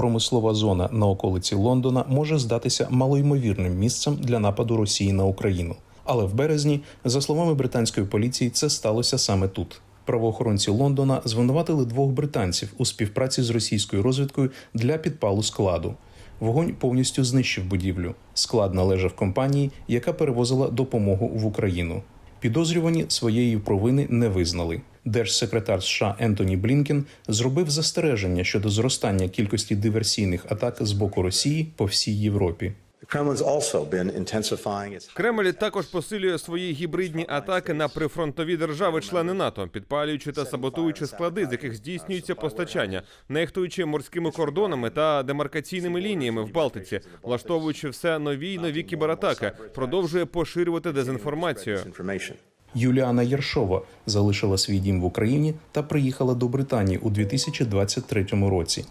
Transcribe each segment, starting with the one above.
Промислова зона на околиці Лондона може здатися малоймовірним місцем для нападу Росії на Україну. Але в березні, за словами британської поліції, це сталося саме тут. Правоохоронці Лондона звинуватили двох британців у співпраці з російською розвідкою для підпалу складу. Вогонь повністю знищив будівлю. Склад належав компанії, яка перевозила допомогу в Україну. Підозрювані своєї провини не визнали. Держсекретар США Ентоні Блінкен зробив застереження щодо зростання кількості диверсійних атак з боку Росії по всій Європі. Кремль також посилює свої гібридні атаки на прифронтові держави-члени НАТО, підпалюючи та саботуючи склади, з яких здійснюється постачання, нехтуючи морськими кордонами та демаркаційними лініями в Балтиці, влаштовуючи все нові й нові кібератаки, продовжує поширювати дезінформацію. Юліана Єршова залишила свій дім в Україні та приїхала до Британії у 2023 році.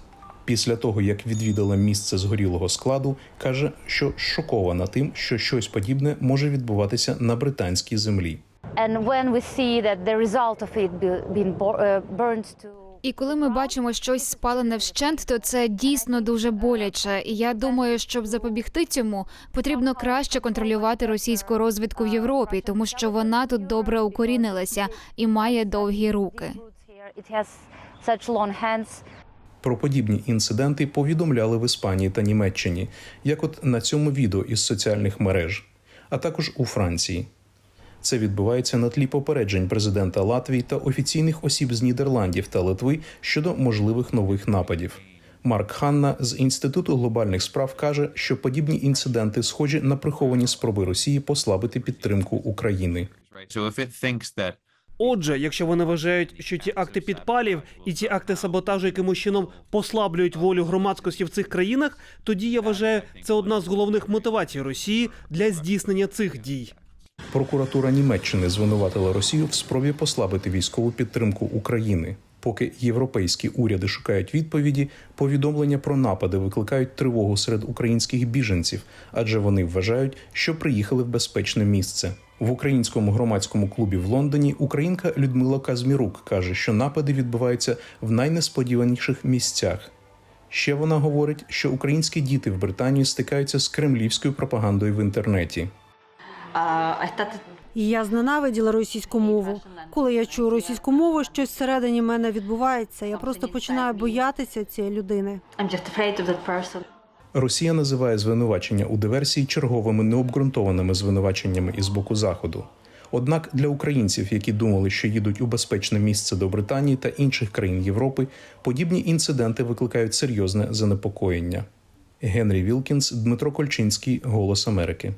Після того, як відвідала місце згорілого складу, каже, що шокована тим, що щось подібне може відбуватися на британській землі. And when we see that the result of it being uh, burned to І коли ми бачимо щось спалене вщент, то це дійсно дуже боляче. І я думаю, щоб запобігти цьому, потрібно краще контролювати російську розвідку в Європі, тому що вона тут добре укорінилася і має довгі руки. Про подібні інциденти повідомляли в Іспанії та Німеччині, як от на цьому відео із соціальних мереж, а також у Франції. Це відбувається на тлі попереджень президента Латвії та офіційних осіб з Нідерландів та Литви щодо можливих нових нападів. Марк Ханна з інституту глобальних справ каже, що подібні інциденти схожі на приховані спроби Росії послабити підтримку України. Отже, якщо вони вважають, що ті акти підпалів і ті акти саботажу якимось чином послаблюють волю громадськості в цих країнах, тоді я вважаю, це одна з головних мотивацій Росії для здійснення цих дій. Прокуратура Німеччини звинуватила Росію в спробі послабити військову підтримку України. Поки європейські уряди шукають відповіді, повідомлення про напади викликають тривогу серед українських біженців, адже вони вважають, що приїхали в безпечне місце. В українському громадському клубі в Лондоні українка Людмила Казмірук каже, що напади відбуваються в найнесподіваніших місцях. Ще вона говорить, що українські діти в Британії стикаються з кремлівською пропагандою в інтернеті. І я зненавиділа російську мову. Коли я чую російську мову, щось всередині мене відбувається. Я просто починаю боятися цієї людини. Росія називає звинувачення у диверсії черговими необґрунтованими звинуваченнями із боку заходу. Однак для українців, які думали, що їдуть у безпечне місце до Британії та інших країн Європи, подібні інциденти викликають серйозне занепокоєння. Генрі Вілкінс, Дмитро Кольчинський, Голос Америки.